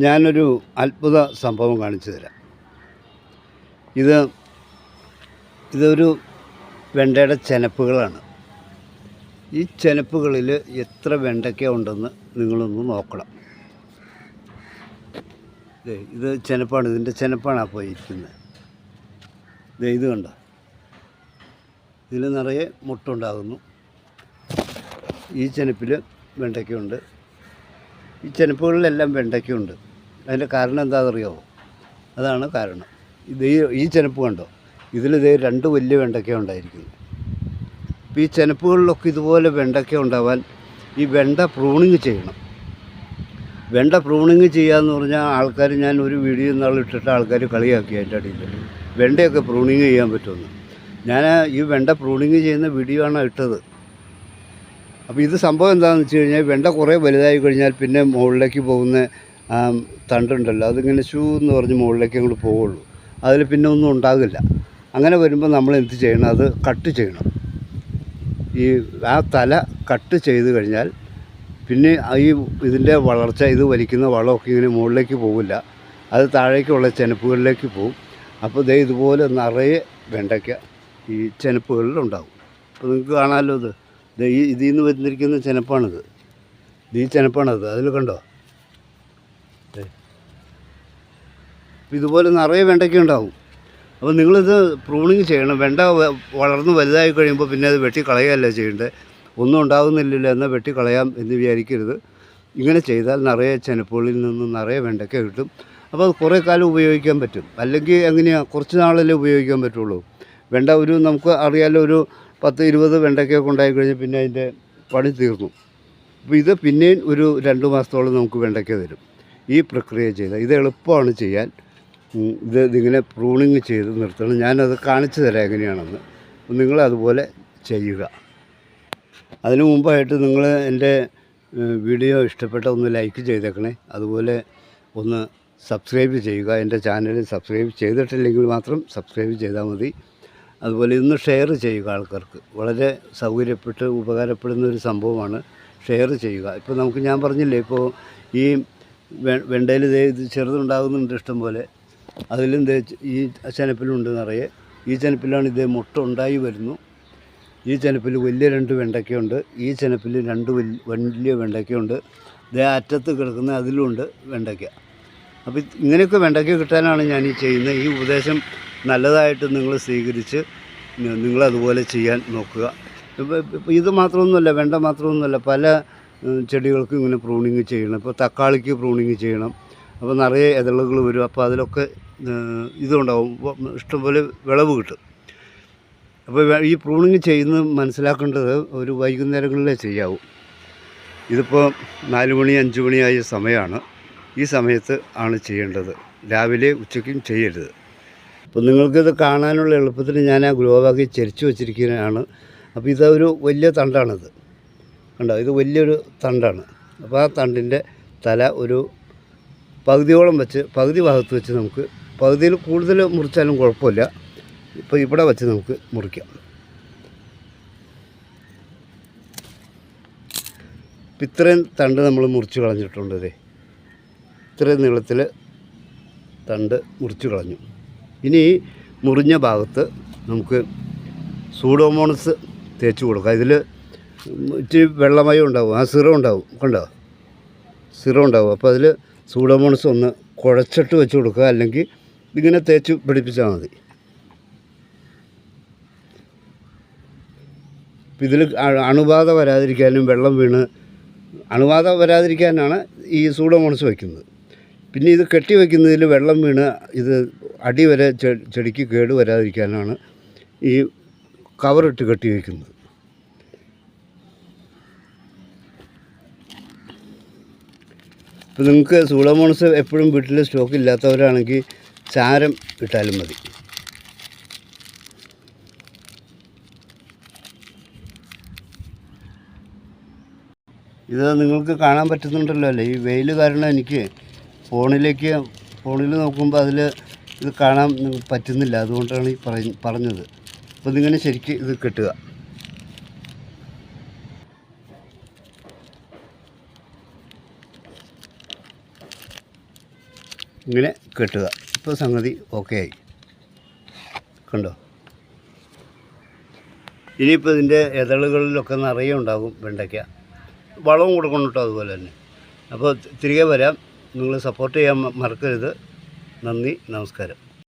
ഞാനൊരു അത്ഭുത സംഭവം കാണിച്ചു തരാം. ഇത് ഇതൊരു വെണ്ടയുടെ ചെനപ്പുകളാണ്. ഈ ചെനപ്പുകളിൽ എത്ര വെണ്ടയ്ക്ക ഉണ്ടെന്ന് നിങ്ങളൊന്ന് നോക്കണം. ഇത് ചെനപ്പാണ് ഇതിന്റെ ചെനപ്പാണ് ആ പോയിരിക്കുന്നത്. ഇത് കണ്ടോ? ഇതിൽ നിറയെ മുട്ടുണ്ടാകുന്നു. ഈ ചെനപ്പിൽ വെണ്ടയ്ക്കയുണ്ട് ഈ ചെനപ്പുകളിലെല്ലാം വെണ്ടയ്ക്കുണ്ട്. അതിന്റെ കാരണം എന്താണെന്നറിയാമോ അതാണ് കാരണം. ഇത് ഈ ഈ ചെനപ്പ് കണ്ടോ? ഇതിൽ ഇതേ രണ്ട് വലിയ വെണ്ടയ്ക്ക ഉണ്ടായിരിക്കുന്നു. അപ്പം ഈ ചെനപ്പുകളിലൊക്കെ ഇതുപോലെ വെണ്ടയ്ക്ക ഉണ്ടാവാൻ ഈ വെണ്ട പ്രൂണിങ് ചെയ്യണം. വെണ്ട പ്രൂണിങ് ചെയ്യാന്ന് പറഞ്ഞാൽ ആൾക്കാർ ഞാൻ ഒരു വീഡിയോ നാൾ ഇട്ടിട്ട് ആൾക്കാർ കളിയാക്കി അതിന്റെ അടിയിൽ വെണ്ടയൊക്കെ പ്രൂണിങ് ചെയ്യാൻ പറ്റുമെന്ന്. ഞാൻ ഈ വെണ്ട പ്രൂണിങ് ചെയ്യുന്ന വീഡിയോ ആണ് ഇട്ടത്. അപ്പോൾ ഇത് സംഭവം എന്താണെന്ന് വെച്ച് കഴിഞ്ഞാൽ വെണ്ട കുറേ വലുതായി കഴിഞ്ഞാൽ പിന്നെ മുകളിലേക്ക് പോകുന്ന തണ്ടുണ്ടല്ലോ. അതിങ്ങനെ ഷൂ എന്ന് പറഞ്ഞ് മുകളിലേക്ക് അങ്ങോട്ട് പോവുള്ളൂ അതിൽ പിന്നെ ഒന്നും ഉണ്ടാകില്ല. അങ്ങനെ വരുമ്പോൾ നമ്മൾ എന്ത് ചെയ്യണം? അത് കട്ട് ചെയ്യണം. ഈ ആ തല കട്ട് ചെയ്ത് കഴിഞ്ഞാൽ പിന്നെ ഈ ഇതിന്റെ വളർച്ച ഇത് വലിക്കുന്ന വളമൊക്കെ ഇങ്ങനെ മുകളിലേക്ക് പോകില്ല അത് താഴേക്കുള്ള ചെനപ്പുകളിലേക്ക് പോകും അപ്പോൾ ദേ ഇതുപോലെ നിറയെ വെണ്ടയ്ക്ക ഈ ചെനപ്പുകളിലുണ്ടാകും അപ്പോൾ നിങ്ങൾക്ക് കാണാമല്ലോ ഇത്? ഈ ഇതിൽ നിന്ന് വന്നിരിക്കുന്ന ചെനപ്പാണിത്. ഈ ചെനപ്പാണത്. അതിൽ കണ്ടോ? ഇതുപോലെ നിറയെ വെണ്ടയ്ക്ക ഉണ്ടാവും. അപ്പോൾ നിങ്ങളിത് പ്രൂണിങ് ചെയ്യണം. വെണ്ട വളർന്ന് വലുതായി കഴിയുമ്പോൾ പിന്നെ അത് വെട്ടി കളയുകയല്ല ചെയ്യേണ്ടത് ഒന്നും ഉണ്ടാകുന്നില്ലല്ലോ എന്നാൽ വെട്ടി കളയാം എന്ന് വിചാരിക്കരുത്. ഇങ്ങനെ ചെയ്താൽ നിറയെ ചെനപ്പുകളിൽ നിന്ന് നിറയെ വെണ്ടയ്ക്ക കിട്ടും. അപ്പോൾ അത് കുറേ കാലം ഉപയോഗിക്കാൻ പറ്റും. അല്ലെങ്കിൽ എങ്ങനെയാണ് കുറച്ച് നാളല്ലേ ഉപയോഗിക്കാൻ പറ്റുള്ളൂ. വെണ്ട ഒരു നമുക്ക് അറിയാലോ ഒരു പത്ത് ഇരുപത് വെണ്ടയ്ക്കൊക്കെ ഉണ്ടായി കഴിഞ്ഞാൽ പിന്നെ അതിന്റെ പണി തീർന്നു. അപ്പോൾ ഇത് പിന്നെയും ഒരു രണ്ട് മാസത്തോളം നമുക്ക് വെണ്ടയ്ക്ക തരും. ഈ പ്രക്രിയ ചെയ്ത ഇത് എളുപ്പമാണ് ചെയ്യാൻ. ഇത് ഇതിങ്ങനെ പ്രൂണിങ് ചെയ്ത് നിർത്തണം. ഞാനത് കാണിച്ചു തരാം എങ്ങനെയാണെന്ന്. നിങ്ങൾ അതുപോലെ ചെയ്യുക. അതിനു മുമ്പായിട്ട് നിങ്ങൾ എന്റെ വീഡിയോ ഇഷ്ടപ്പെട്ട ഒന്ന് ലൈക്ക് ചെയ്തേക്കണേ. അതുപോലെ ഒന്ന് സബ്സ്ക്രൈബ് ചെയ്യുക. എന്റെ ചാനൽ സബ്സ്ക്രൈബ് ചെയ്തിട്ടില്ലെങ്കിൽ മാത്രം സബ്സ്ക്രൈബ് ചെയ്താൽ മതി. അതുപോലെ ഇന്ന് ഷെയർ ചെയ്യുക ആൾക്കാർക്ക്. വളരെ സൗകര്യപ്പെട്ട് ഉപകാരപ്പെടുന്ന ഒരു സംഭവമാണ് ഷെയർ ചെയ്യുക. ഇപ്പോൾ നമുക്ക് ഞാൻ പറഞ്ഞില്ലേ ഇപ്പോൾ ഈ വെണ്ടയിൽ ഇത് ചെറുതുണ്ടാകുന്നുണ്ട് ഇഷ്ടംപോലെ അതിലും ഈ ചെനപ്പിലുണ്ട് നിറയെ. ഈ ചെനപ്പിലാണ് ഇതേ മുട്ട ഉണ്ടായി വരുന്നു. ഈ ചെനപ്പിൽ വലിയ രണ്ട് വെണ്ടയ്ക്കയുണ്ട്. ഈ ചെനപ്പിൽ രണ്ട് വലിയ വെണ്ടയ്ക്കുണ്ട് ദേ അറ്റത്ത് കിടക്കുന്ന അതിലുമുണ്ട് വെണ്ടയ്ക്ക. അപ്പോൾ ഇങ്ങനെയൊക്കെ വെണ്ടയ്ക്ക കിട്ടാനാണ് ഞാൻ ഈ ചെയ്യുന്നത്. ഈ ഉപദേശം നല്ലതായിട്ട് നിങ്ങൾ സ്വീകരിച്ച് നിങ്ങളതുപോലെ ചെയ്യാൻ നോക്കുക. ഇത് മാത്രമൊന്നുമല്ല വെണ്ട മാത്രമൊന്നുമല്ല പല ചെടികൾക്കും ഇങ്ങനെ പ്രൂണിങ് ചെയ്യണം. ഇപ്പോൾ തക്കാളിക്ക് പ്രൂണിങ് ചെയ്യണം. അപ്പോൾ നിറയെ ഇതളുകൾ വരും. അപ്പോൾ അതിലൊക്കെ ഇതുണ്ടാവും. ഇഷ്ടംപോലെ വിളവ് കിട്ടും. അപ്പോൾ ഈ പ്രൂണിങ് ചെയ്യുന്നത് മനസ്സിലാക്കേണ്ടത് ഒരു വൈകുന്നേരങ്ങളിലേ ചെയ്യാവൂ. ഇതിപ്പോൾ നാല് മണി അഞ്ച് മണിയായ സമയമാണ് ഈ സമയത്ത് ആണ് ചെയ്യേണ്ടത്. രാവിലെ ഉച്ചയ്ക്കും ചെയ്യരുത്. അപ്പോൾ നിങ്ങൾക്കിത് കാണാനുള്ള എളുപ്പത്തിന് ഞാൻ ആ ഗ്ലോവാക്കി ചരിച്ചു വച്ചിരിക്കുന്നതാണ് അപ്പോൾ ഇതൊരു വലിയ തണ്ടാണിത്. കണ്ടോ? ഇത് വലിയൊരു തണ്ടാണ്. അപ്പോൾ ആ തണ്ടിന്റെ തല ഒരു പകുതിയോളം വെച്ച് പകുതി ഭാഗത്ത് വെച്ച് നമുക്ക് പകുതിയിൽ കൂടുതൽ മുറിച്ചാലും കുഴപ്പമില്ല. ഇപ്പോൾ ഇവിടെ വെച്ച് നമുക്ക് മുറിക്കാം. ഇത്രയും തണ്ട് നമ്മൾ മുറിച്ച് കളഞ്ഞിട്ടുണ്ട് ഇതേ ഇത്രയും നീളത്തിൽ തണ്ട് മുറിച്ച് കളഞ്ഞു. ഇനി ഈ മുറിഞ്ഞ ഭാഗത്ത് നമുക്ക് സൂഡോമോണസ് തേച്ച് കൊടുക്കാം. ഇതിൽ ഇച്ചിരി വെള്ളമയം ഉണ്ടാവും. ആ സിറം ഉണ്ടാവും. കണ്ടോ? സിറം ഉണ്ടാവും. അപ്പോൾ അതിൽ സൂഡോമോണസ് ഒന്ന് കുഴച്ചിട്ട് വെച്ച് കൊടുക്കുക. അല്ലെങ്കിൽ ഇങ്ങനെ തേച്ച് പിടിപ്പിച്ചാൽ മതി. ഇതിൽ അണുബാധ വരാതിരിക്കാനും വെള്ളം വീണ് അണുബാധ വരാതിരിക്കാനാണ് ഈ സൂഡോമോണസ് വയ്ക്കുന്നത്. പിന്നെ ഇത് കെട്ടി വയ്ക്കുന്നതിൽ വെള്ളം വീണ് ഇത് അടി വരെ ചെടിക്ക് കേട് വരാതിരിക്കാനാണ് ഈ കവറിട്ട് കെട്ടി വയ്ക്കുന്നത് ഇപ്പം നിങ്ങൾക്ക് സൂളമോണസ് എപ്പോഴും വീട്ടിൽ സ്റ്റോക്ക് ഇല്ലാത്തവരാണെങ്കിൽ ചാരം ഇട്ടാലും മതി. ഇത് നിങ്ങൾക്ക് കാണാൻ പറ്റുന്നുണ്ടല്ലോ അല്ലേ? ഈ വെയിൽ കാരണം എനിക്ക് ഫോണിലേക്ക് ഫോണിൽ നോക്കുമ്പോൾ അതിൽ ഇത് കാണാൻ പറ്റുന്നില്ല. അതുകൊണ്ടാണ് ഈ പറ പറഞ്ഞത്. അപ്പോൾ ഇതിങ്ങനെ ശരിക്ക് ഇത് കിട്ടുക. ഇങ്ങനെ കെട്ടുക. ഇപ്പോൾ സംഗതി ഓക്കെ ആയി കണ്ടോ? ഇനിയിപ്പോൾ ഇതിന്റെ ഇതളുകളിലൊക്കെ നിറയെ ഉണ്ടാകും വെണ്ടയ്ക്ക. വളവും കൊടുക്കണം കേട്ടോ അതുപോലെ തന്നെ. അപ്പോൾ തിരികെ വരാം. നിങ്ങൾ സപ്പോർട്ട് ചെയ്യാൻ മറക്കരുത്. നന്ദി നമസ്കാരം.